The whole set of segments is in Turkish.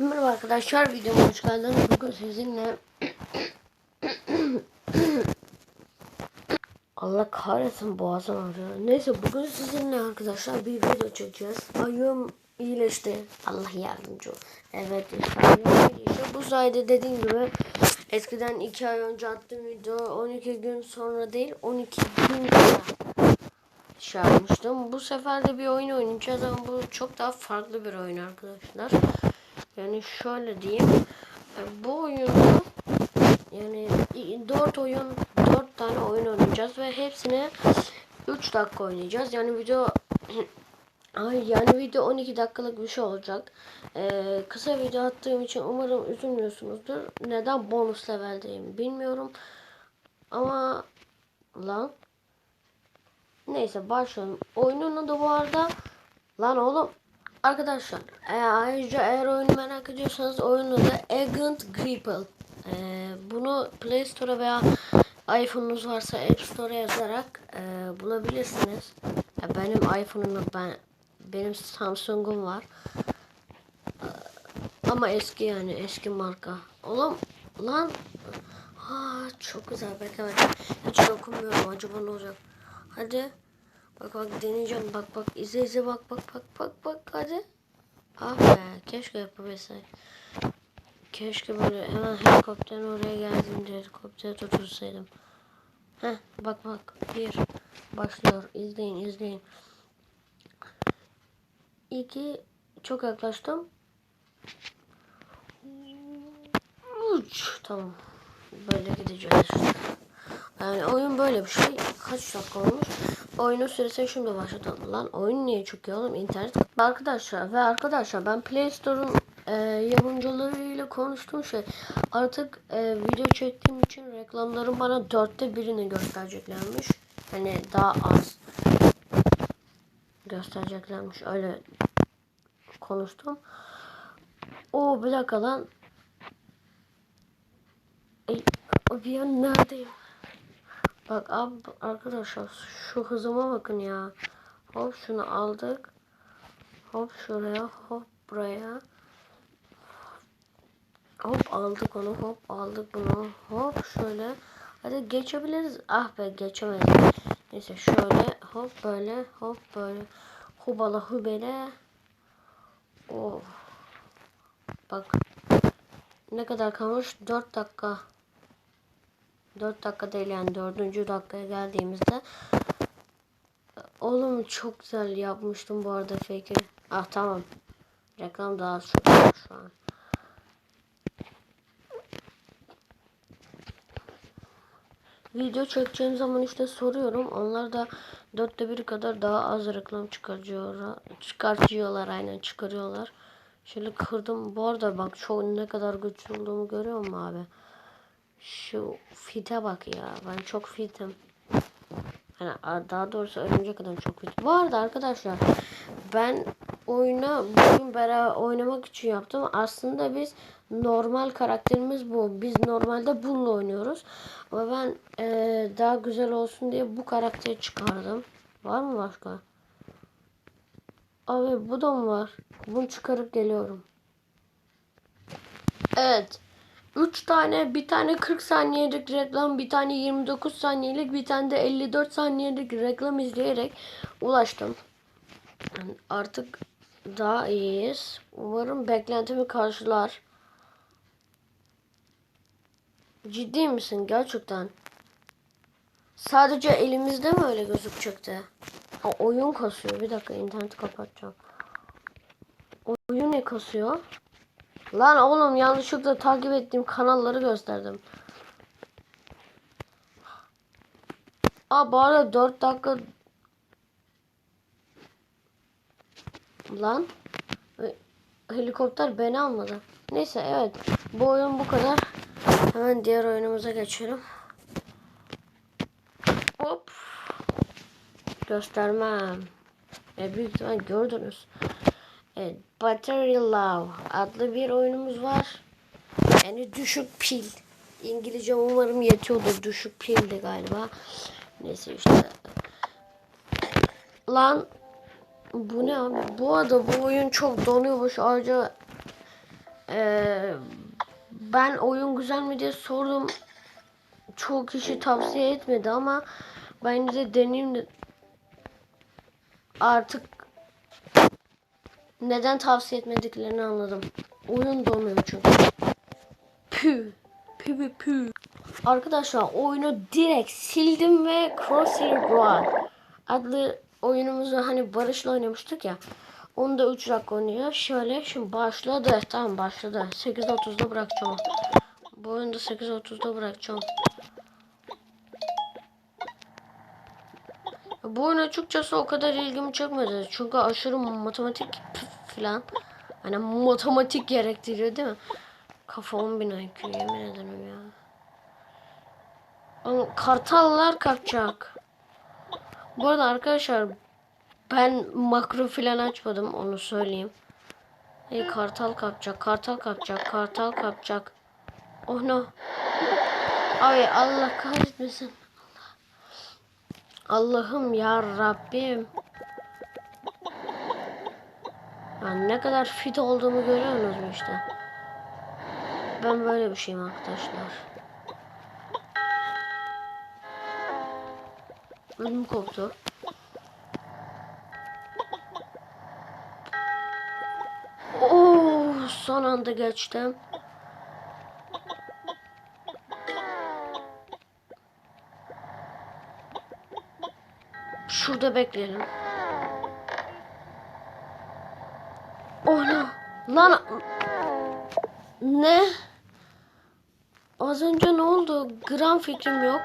Merhaba arkadaşlar videoma hoş geldiniz. Bugün sizinle Allah kahretsin boğazım ağrıyor. Neyse bugün sizinle arkadaşlar bir video çekeceğiz. Ayım iyileşti. Allah yardımcı ol. Evet ayım iyileşti. Bu sayede dediğim gibi eskiden 2 ay önce attığım video 12 gün sonra değil 12 gün sonra şey yapmıştım. Bu sefer de bir oyun oynayacağız ama bu çok daha farklı bir oyun arkadaşlar. Yani şöyle diyeyim. e, Bu oyunu yani 4 oyun 4 tane oyun oynayacağız ve hepsini 3 dakika oynayacağız. Yani video yani video 12 dakikalık bir şey olacak. Ee, kısa video attığım için umarım üzülmüyorsunuzdur. Neden bonus leveldeyim bilmiyorum. Ama lan Neyse başlayalım. Oyunun adı bu arada lan oğlum arkadaşlar e, ayrıca eğer oyunu merak ediyorsanız oyunun adı Agent Grapple. E, bunu Play Store veya iPhone'unuz varsa App Store'a yazarak e, bulabilirsiniz. E, benim iPhone'um ben benim Samsung'um var. E, ama eski yani eski marka. Oğlum lan ha, çok güzel beklemedim. Hiç dokunmuyorum acaba ne olacak? Hadi. Bak bak deneyeceğim. Bak bak izle izle bak bak bak bak bak hadi. Ah be keşke yapabilseydim. Keşke böyle hemen helikopterin oraya geldiğimde helikoptere tutursaydım. Heh bak bak bir başlıyor izleyin izleyin. İki çok yaklaştım. Üç tamam. Böyle gideceğiz. Yani oyun böyle bir şey. Kaç dakika olmuş? Oyunun süresini şimdi başlatalım. Lan oyun niye çıkıyor oğlum? İnternet. Arkadaşlar ve arkadaşlar ben Play Store'un e, yapımcılarıyla konuştum şey. Artık e, video çektiğim için reklamların bana dörtte birini göstereceklermiş. Hani daha az göstereceklermiş. Öyle konuştum. O bir dakika lan. Ey, bir an neredeyim? Bak abi arkadaşlar şu hızıma bakın ya. Hop şunu aldık. Hop şuraya hop buraya. Hop aldık onu hop aldık bunu hop şöyle. Hadi geçebiliriz. Ah be geçemedik. Neyse şöyle hop böyle hop böyle. Hubala hubele. Of. Bak. Ne kadar kalmış? 4 dakika. 4 dakika değil yani 4. dakikaya geldiğimizde Oğlum çok güzel yapmıştım bu arada fake'i. Ah tamam. Reklam daha az şu an. Video çekeceğim zaman işte soruyorum. Onlar da dörtte bir kadar daha az reklam çıkartıyorlar. Çıkartıyorlar aynen çıkarıyorlar. Şöyle kırdım. Bu arada bak çok ne kadar güçlü olduğumu görüyor musun abi? Şu fite bak ya. Ben çok fitim. Yani daha doğrusu ölünce kadar çok fit. Bu arada arkadaşlar ben oyuna bugün beraber oynamak için yaptım. Aslında biz normal karakterimiz bu. Biz normalde bununla oynuyoruz. Ama ben ee, daha güzel olsun diye bu karakteri çıkardım. Var mı başka? Abi bu da mı var? Bunu çıkarıp geliyorum. Evet. 3 tane bir tane 40 saniyelik reklam bir tane 29 saniyelik bir tane de 54 saniyelik reklam izleyerek ulaştım. Yani artık daha iyiyiz. Umarım beklentimi karşılar. Ciddi misin gerçekten? Sadece elimizde mi öyle gözükecekti? O oyun kasıyor. Bir dakika interneti kapatacağım. Oyun ne kasıyor? Lan oğlum yanlışlıkla takip ettiğim kanalları gösterdim. Aa bu arada 4 dakika Lan helikopter beni almadı. Neyse evet bu oyun bu kadar. Hemen diğer oyunumuza geçelim. Hop. Göstermem. E, büyük ihtimal gördünüz. Evet, Battery Love adlı bir oyunumuz var. Yani düşük pil. İngilizce umarım yetiyordur. Düşük pildi galiba. Neyse işte. Lan bu ne abi? Bu arada bu oyun çok donuyormuş. Ayrıca Ee, ben oyun güzel mi diye sordum. Çoğu kişi tavsiye etmedi ama ben de deneyeyim de artık neden tavsiye etmediklerini anladım. Oyun donuyor çünkü. Pü. Pü pü pü. Arkadaşlar oyunu direkt sildim ve Crosshair Broad adlı oyunumuzu hani Barış'la oynamıştık ya. Onu da 3 dakika oynuyor. Şöyle şimdi başladı. Tamam başladı. 8.30'da bırakacağım. Bu oyunu da 8.30'da bırakacağım. Bu oyun açıkçası o kadar ilgimi çekmedi. Çünkü aşırı matematik falan. Hani matematik gerektiriyor değil mi? Kafamın bin IQ yemin ederim ya. Ama kartallar kaçacak. Bu arada arkadaşlar ben makro falan açmadım onu söyleyeyim. Hey kartal kapacak, kartal kapacak, kartal kapacak. Oh no. Ay Allah kahretmesin. Allah'ım ya Rabbim. Ben ne kadar fit olduğumu görüyorsunuz mu işte. Ben böyle bir şeyim arkadaşlar. Ödüm koptu. Oo, son anda geçtim. Şurada bekleyelim. Oh no. Lan ne? Az önce ne oldu? Gram fikrim yok.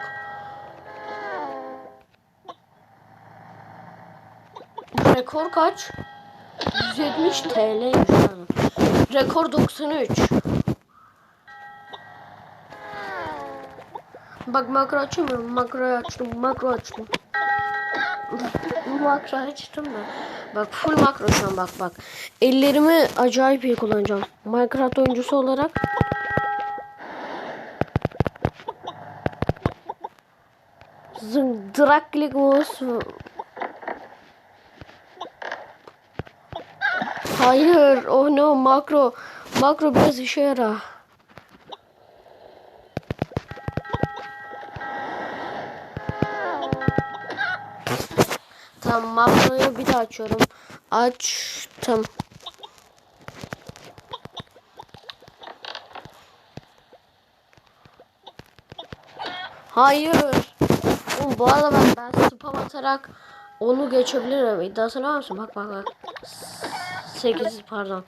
Rekor kaç? 170 TL'ymiş yani. Rekor 93. Bak makro açamıyorum. Makro açtım. Makro açtım. Makro açtım da. Bak full makro şu an bak bak. Ellerimi acayip iyi kullanacağım. Minecraft oyuncusu olarak. Zıngdıraklik olsun. Hayır, oh no, makro. Makro biraz işe yarar. Makroyu bir daha açıyorum. Açtım. Hayır. Oğlum, bu arada ben, ben spam atarak onu geçebilirim. İddiasını var mısın? Bak bak bak. 8 pardon.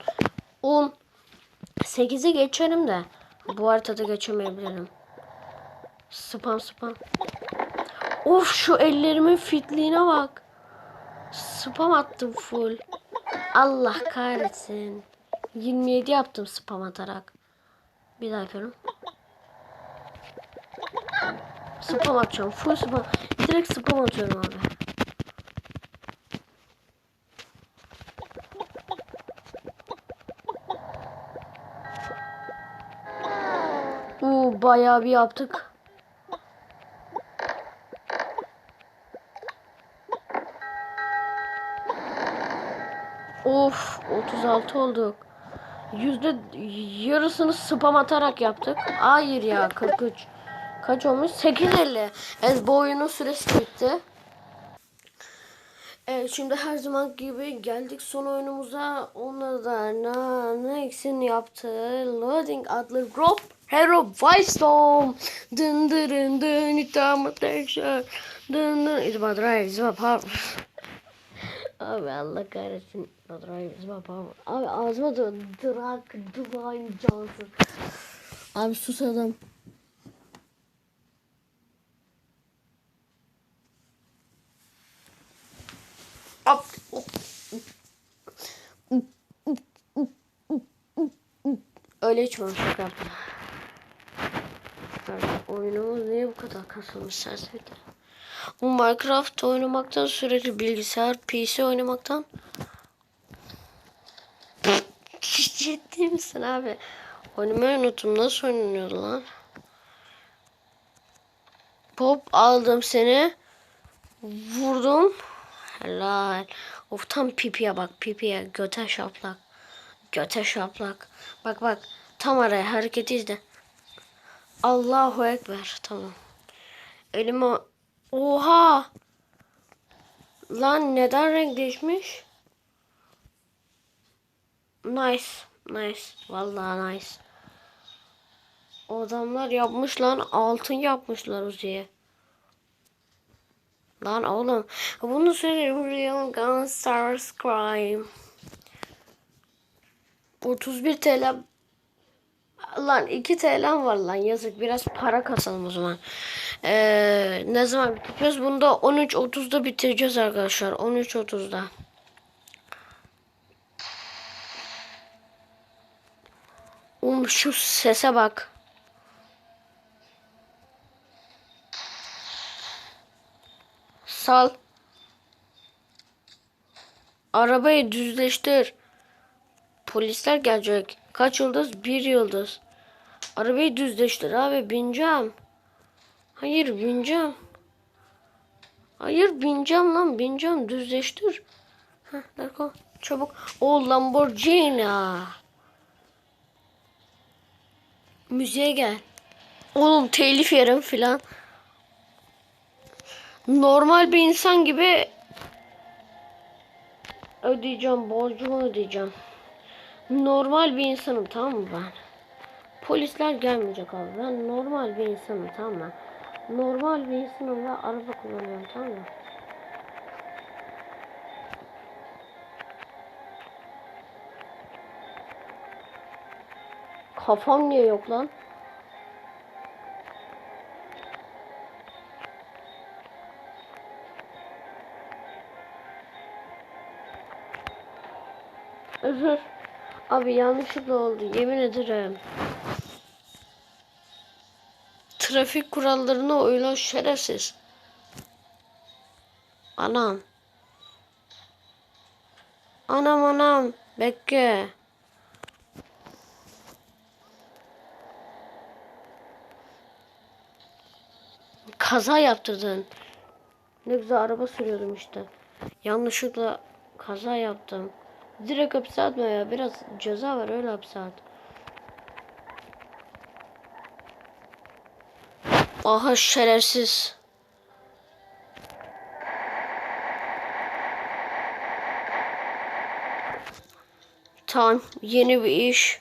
10 8'i geçerim de bu haritada geçemeyebilirim. Spam spam. Of şu ellerimin fitliğine bak. Spam attım full. Allah kahretsin. 27 yaptım spam atarak. Bir daha yapıyorum. Spam atacağım. Full spam. Direkt spam atıyorum abi. Uuu bayağı bir yaptık. Of 36 olduk. Yüzde yarısını spam atarak yaptık. Hayır ya 43. Kaç olmuş? 8.50. Evet bu oyunun süresi bitti. Evet şimdi her zaman gibi geldik son oyunumuza. Onda da Nix'in yaptığı Loading adlı Group Hero Wildstorm. Dın dın dın itama tekrar. Dın dın. It's about power. Abi Allah kahretsin. It's about power. Abi ağzıma da Drak Divine Johnson. Abi susadım. Hop. Öyle içmem şaka yaptım. Oyunumuz niye bu kadar kasılmış serseri? Bu Minecraft oynamaktan sürekli bilgisayar, PC oynamaktan Ciddi misin abi? Oynamayı unuttum. Nasıl oynanıyordu lan? Pop aldım seni. Vurdum. Helal. Of tam pipiye bak pipiye. Göte şaplak. Göte şaplak. Bak bak. Tam araya hareket izle. Allahu Ekber. Tamam. Elime... Oha! Lan neden renk değişmiş? Nice. Nice. Vallahi nice. O adamlar yapmış lan. Altın yapmışlar Uzi'ye. Lan oğlum. Bunu söyleyeyim. Real Gunstars Crime. 31 TL Lan 2 TL'm var lan yazık biraz para kasalım o zaman. Ee, ne zaman bitireceğiz? Bunu da 13.30'da bitireceğiz arkadaşlar. 13.30'da. Um şu sese bak. Sal. Arabayı düzleştir. Polisler gelecek. Kaç yıldız? Bir yıldız. Arabayı düzleştir abi bineceğim. Hayır bineceğim. Hayır bineceğim lan bineceğim düzleştir. Heh, Berko çabuk. O Lamborghini. Müziğe gel. Oğlum telif yerim filan. Normal bir insan gibi ödeyeceğim borcumu ödeyeceğim. Normal bir insanım tamam mı ben? Polisler gelmeyecek abi. Ben normal bir insanım tamam mı? Normal bir insanım ve araba kullanıyorum tamam mı? Kafam niye yok lan? Özür. Abi yanlışlıkla oldu yemin ederim. Trafik kurallarına uyulan şerefsiz. Anam. Anam anam. Bekle. Kaza yaptırdın. Ne güzel araba sürüyordum işte. Yanlışlıkla kaza yaptım. Direkt hapse atma ya. Biraz ceza var öyle hapse at. Aha şerefsiz. Tamam yeni bir iş.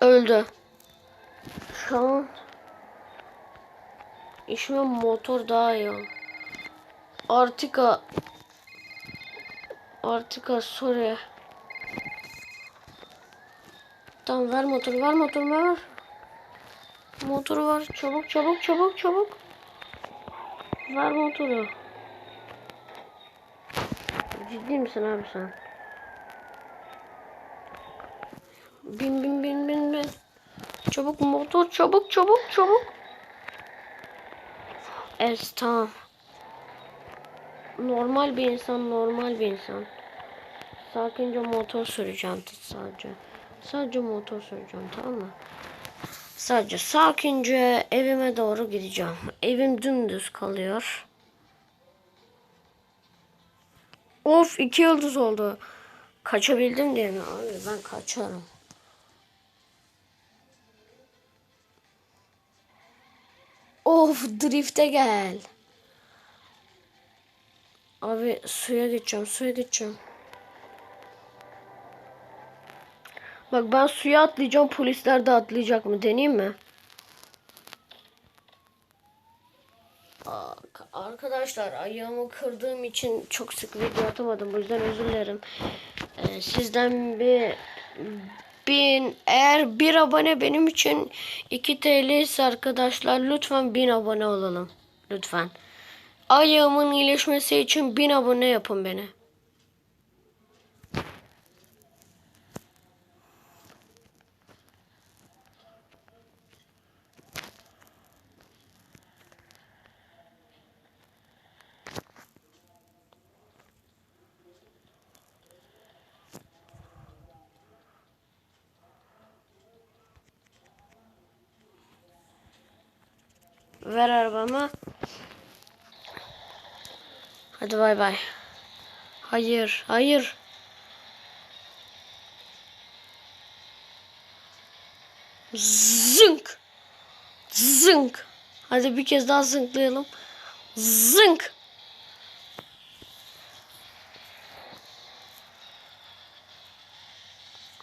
Öldü. Şu an işime motor daha iyi. Artika Artika sorry. Tamam ver motoru ver motoru ver. Motoru var çabuk çabuk çabuk çabuk. Ver motoru. Ciddi misin abi sen? Bin bin. Çabuk motor çabuk çabuk çabuk. Evet tamam. Normal bir insan normal bir insan. Sakince motor süreceğim sadece. Sadece motor süreceğim tamam mı? Sadece sakince evime doğru gideceğim. Evim dümdüz kalıyor. Of iki yıldız oldu. Kaçabildim diye mi? Abi ben kaçarım. Of drifte gel. Abi suya gideceğim suya gideceğim. Bak ben suya atlayacağım polisler de atlayacak mı deneyeyim mi? Arkadaşlar ayağımı kırdığım için çok sık video atamadım. Bu yüzden özür dilerim. Ee, sizden bir bin eğer bir abone benim için 2 TL ise arkadaşlar lütfen bin abone olalım. Lütfen. Ayağımın iyileşmesi için bin abone yapın beni. ver arabamı. Hadi bay bay. Hayır, hayır. Zınk. Zınk. Hadi bir kez daha zınklayalım. Zınk.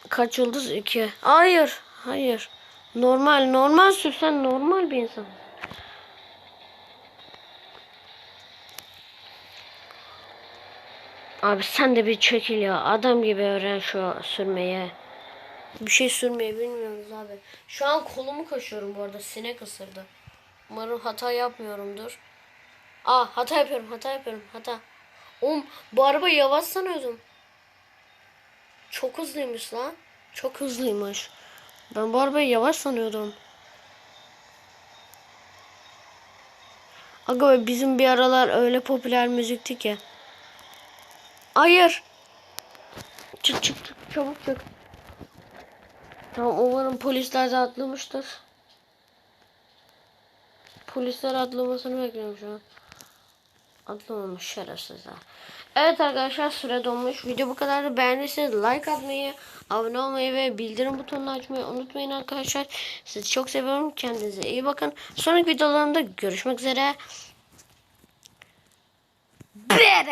Kaç yıldız? 2. Hayır. Hayır. Normal. Normal sürsen normal bir insan. Abi sen de bir çekil ya. Adam gibi öğren şu sürmeye. Bir şey sürmeyi bilmiyoruz abi. Şu an kolumu kaşıyorum bu arada. Sinek ısırdı. Umarım hata yapmıyorumdur. Aa hata yapıyorum. Hata yapıyorum. Hata. Oğlum bu araba yavaş sanıyordum. Çok hızlıymış lan. Çok hızlıymış. Ben bu arabayı yavaş sanıyordum. Aga bizim bir aralar öyle popüler müzikti ki. Hayır. Çık çık çık çabuk çık. Tamam umarım polisler de atlamıştır. Polisler atlamasını bekliyorum şu an. Atlamamış şerefsizler. Evet arkadaşlar süre dolmuş. Video bu kadar. Beğendiyseniz like atmayı, abone olmayı ve bildirim butonunu açmayı unutmayın arkadaşlar. Sizi çok seviyorum. Kendinize iyi bakın. Sonraki videolarımda görüşmek üzere. Bere.